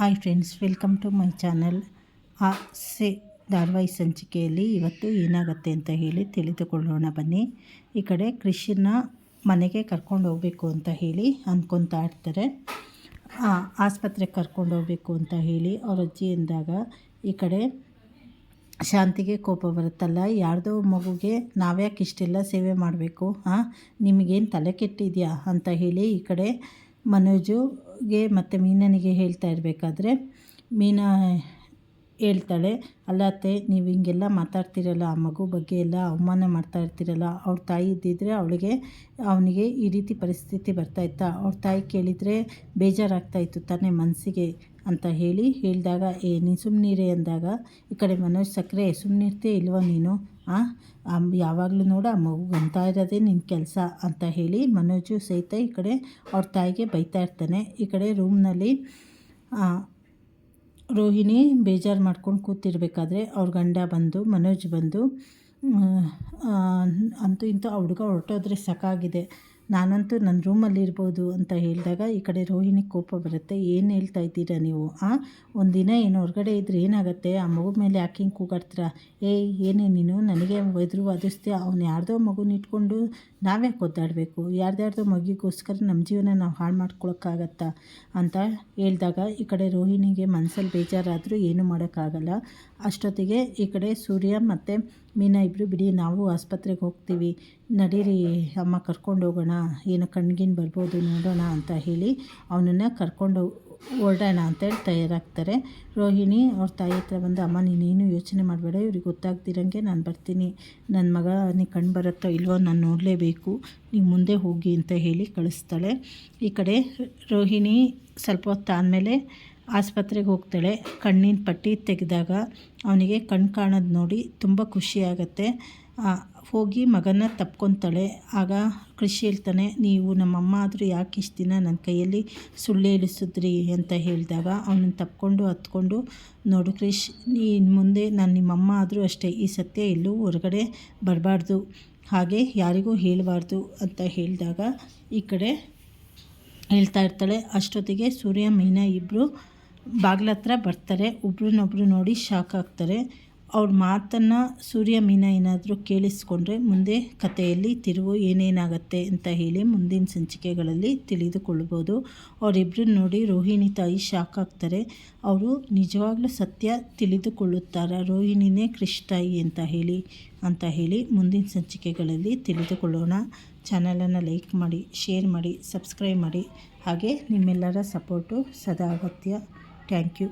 Hi friends welcome to my channel Aase ಧಾರಾವಾಹಿ ಸಂಚಿಕೆಯಲ್ಲಿ ಇವತ್ತು ಏನಾಗುತ್ತೆ ಅಂತ ಹೇಳಿ ತಿಳಿದುಕೊಳ್ಳೋಣ ಬನ್ನಿ. ಈ ಕಡೆ ಕೃಷಿನ ಮನೆಗೆ ಕರ್ಕೊಂಡು ಹೋಗಬೇಕು ಅಂತ ಹೇಳಿ ಅಂದ್ಕೊತಾ ಇರ್ತಾರೆ. ಆಸ್ಪತ್ರೆಗೆ ಕರ್ಕೊಂಡು ಹೋಗಬೇಕು ಅಂತ ಹೇಳಿ ಅವ್ರ ಅಜ್ಜಿ ಎಂದಾಗ ಈ ಕಡೆ ಶಾಂತಿಗೆ ಕೋಪ ಬರುತ್ತಲ್ಲ, ಯಾರ್ದೋ ಮಗುಗೆ ನಾವ್ಯಾಕೆ ಇಷ್ಟೆಲ್ಲ ಸೇವೆ ಮಾಡಬೇಕು ಹಾಂ ನಿಮಗೇನು ತಲೆ ಕೆಟ್ಟಿದೆಯಾ ಅಂತ ಹೇಳಿ ಈ ಕಡೆ ಮನೋಜುಗೆ ಮತ್ತು ಮೀನನಿಗೆ ಹೇಳ್ತಾ ಇರಬೇಕಾದ್ರೆ, ಮೀನಾ ಹೇಳ್ತಾಳೆ, ಅಲ್ಲತ್ತೆ, ನೀವು ಹಿಂಗೆಲ್ಲ ಮಾತಾಡ್ತಿರಲ್ಲ, ಆ ಮಗು ಬಗ್ಗೆ ಎಲ್ಲ ಅವಮಾನ ಮಾಡ್ತಾ ಇರ್ತೀರಲ್ಲ, ಅವ್ರ ತಾಯಿ ಇದ್ದಿದ್ರೆ ಅವಳಿಗೆ, ಅವನಿಗೆ ಈ ರೀತಿ ಪರಿಸ್ಥಿತಿ ಬರ್ತಾಯಿತ್ತಾ ಅವ್ರ ತಾಯಿ ಕೇಳಿದರೆ ಬೇಜಾರಾಗ್ತಾಯಿತ್ತು ತಾನೇ ಮನಸ್ಸಿಗೆ ಅಂತ ಹೇಳಿ ಹೇಳಿದಾಗ, ಏ, ನೀನು ಸುಮ್ಮನಿರೇ ಅಂದಾಗ, ಈ ಕಡೆ ಮನೋಜ್ ಸಕ್ಕರೆ ಸುಮ್ಮನಿರ್ತೇ ಇಲ್ವ ನೀನು? ಯಾವಾಗಲೂ ನೋಡು, ಆ ಮಗು ಅಂತ ಇರೋದೇ ನಿನ್ನ ಕೆಲಸ ಅಂತ ಹೇಳಿ ಮನೋಜು ಸಹಿತ ಈ ಕಡೆ ಅವ್ರ ತಾಯಿಗೆ ಬೈತಾ ಇರ್ತಾನೆ. ಈ ಕಡೆ ರೂಮ್ನಲ್ಲಿ ರೋಹಿಣಿ ಬೇಜಾರು ಮಾಡ್ಕೊಂಡು ಕೂತಿರ್ಬೇಕಾದ್ರೆ ಅವ್ರ ಗಂಡ ಬಂದು, ಮನೋಜ್ ಬಂದು ಅಂತೂ ಇಂತೂ ಹುಡುಗ ಹೊರಟೋದ್ರೆ ಸಾಕಾಗಿದೆ. ನಾನಂತೂ ನನ್ನ ರೂಮಲ್ಲಿ ಇರ್ಬೋದು ಅಂತ ಹೇಳಿದಾಗ ಈ ಕಡೆ ರೋಹಿಣಿ ಕೋಪ ಬರುತ್ತೆ. ಏನು ಹೇಳ್ತಾ ಇದ್ದೀರಾ ನೀವು? ಆ? ದಿನ ಏನು ಹೊರಗಡೆ ಇದ್ರೆ ಏನಾಗುತ್ತೆ? ಆ ಮಗು ಮೇಲೆ ಯಾಕೆ ಹಿಂಗೆ ಕೂಗಾಡ್ತೀರಾ? ಏಯ್, ಏನೇ ನೀನು? ನನಗೆ ಎದುರು ವಾದಿಸ್ತೀಯ ಅವ್ನು ಯಾರ್ದೋ ಮಗುನ ಇಟ್ಕೊಂಡು ನಾವ್ಯಾಕೆ ಒದ್ದಾಡಬೇಕು? ಯಾರ್ದಾರ್ದೋ ಮಗಿಗೋಸ್ಕರ ನಮ್ಮ ಜೀವನ ನಾವು ಹಾಳು ಮಾಡ್ಕೊಳಕ್ಕಾಗತ್ತಾ? ಅಂತ ಹೇಳಿದಾಗ ಈ ಕಡೆ ರೋಹಿಣಿಗೆ ಮನಸ್ಸಲ್ಲಿ ಬೇಜಾರಾದರೂ ಏನೂ ಮಾಡೋಕ್ಕಾಗಲ್ಲ. ಅಷ್ಟೊತ್ತಿಗೆ ಈ ಕಡೆ ಸೂರ್ಯ ಮತ್ತು ಮೀನಾ ಇಬ್ಬರು ಬಿಡಿ, ನಾವು ಆಸ್ಪತ್ರೆಗೆ ಹೋಗ್ತೀವಿ. ನಡೀರಿ ಅಮ್ಮ ಕರ್ಕೊಂಡು ಹೋಗೋಣ, ಏನು ಕಣ್ಗಿನ್ ಬರ್ಬೋದು, ನೋಡೋಣ ಅಂತ ಹೇಳಿ ಅವನನ್ನು ಕರ್ಕೊಂಡು ಹೊರಡೋಣ ಅಂತೇಳಿ ತಯಾರಾಗ್ತಾರೆ. ರೋಹಿಣಿ ಅವ್ರ ತಾಯಿ ಹತ್ರ ಬಂದು, ಅಮ್ಮ, ನೀನೇನು ಯೋಚನೆ ಮಾಡಬೇಡ, ಇವ್ರಿಗೆ ಗೊತ್ತಾಗ್ದಿರಂಗೆ ನಾನು ಬರ್ತೀನಿ. ನನ್ನ ಮಗ, ನೀ ಕಣ್ಣು ಬರುತ್ತೋ ಇಲ್ವೋ ನಾನು ನೋಡಲೇಬೇಕು. ನೀವು ಮುಂದೆ ಹೋಗಿ ಅಂತ ಹೇಳಿ ಕಳಿಸ್ತಾಳೆ. ಈ ಕಡೆ ರೋಹಿಣಿ ಸ್ವಲ್ಪ ಹೊತ್ತಾದಮೇಲೆ ಆಸ್ಪತ್ರೆಗೆ ಹೋಗ್ತಾಳೆ. ಕಣ್ಣಿನ ಪಟ್ಟಿ ತೆಗೆದಾಗ ಅವನಿಗೆ ಕಣ್ಣು ಕಾಣೋದು ನೋಡಿ ತುಂಬ ಖುಷಿಯಾಗತ್ತೆ ಹೋಗಿ ಮಗನ ತಪ್ಕೊತಾಳೆ. ಆಗ ಕೃಷಿ ಹೇಳ್ತಾನೆ, ನೀವು ನಮ್ಮಮ್ಮ ಆದರೂ ಯಾಕೆ ಇಷ್ಟು ದಿನ ನನ್ನ ಕೈಯಲ್ಲಿ ಸುಳ್ಳು ಹೇಳಿಸಿದ್ರಿ? ಅಂತ ಹೇಳಿದಾಗ ಅವನನ್ನು ತಪ್ಕೊಂಡು ಹತ್ಕೊಂಡು, ನೋಡು ಕೃಷ್, ನೀನು ಮುಂದೆ ನಾನು ನಿಮ್ಮಮ್ಮ ಆದರೂ ಅಷ್ಟೇ, ಈ ಸತ್ಯ ಎಲ್ಲೂ ಹೊರಗಡೆ ಬರಬಾರ್ದು. ಹಾಗೆ ಯಾರಿಗೂ ಹೇಳಬಾರ್ದು. ಅಂತ ಹೇಳಿದಾಗ ಈ ಕಡೆ ಹೇಳ್ತಾ ಇರ್ತಾಳೆ. ಅಷ್ಟೊತ್ತಿಗೆ ಸೂರ್ಯ, ಮೀನಾ ಇಬ್ಬರು ಬಾಗ್ಲ ಹತ್ರ ಬರ್ತಾರೆ. ಒಬ್ರನ್ನೊಬ್ರು ನೋಡಿ ಶಾಕ್ ಆಗ್ತಾರೆ. ಅವ್ರ ಮಾತನ್ನು ಸೂರ್ಯ ಮೀನ ಏನಾದರೂ ಕೇಳಿಸ್ಕೊಂಡ್ರೆ ಮುಂದೆ ಕಥೆಯಲ್ಲಿ ತಿರುವು ಏನೇನಾಗತ್ತೆ ಅಂತ ಹೇಳಿ ಮುಂದಿನ ಸಂಚಿಕೆಗಳಲ್ಲಿ ತಿಳಿದುಕೊಳ್ಬೋದು. ಅವರಿಬ್ಬರು ನೋಡಿ ರೋಹಿಣಿ ತಾಯಿ ಶಾಕ್ ಆಗ್ತಾರೆ. ಅವರು ನಿಜವಾಗ್ಲೂ ಸತ್ಯ ತಿಳಿದುಕೊಳ್ಳುತ್ತಾರೆ? ರೋಹಿಣಿನೇ ಕೃಷ್ ತಾಯಿ ಅಂತ ಹೇಳಿ ಅಂತ ಹೇಳಿ ಮುಂದಿನ ಸಂಚಿಕೆಗಳಲ್ಲಿ ತಿಳಿದುಕೊಳ್ಳೋಣ. ಚಾನಲನ್ನು ಲೈಕ್ ಮಾಡಿ, ಶೇರ್ ಮಾಡಿ, ಸಬ್ಸ್ಕ್ರೈಬ್ ಮಾಡಿ. ಹಾಗೆ ನಿಮ್ಮೆಲ್ಲರ ಸಪೋರ್ಟು ಸದಾ ಅಗತ್ಯ. Thank you.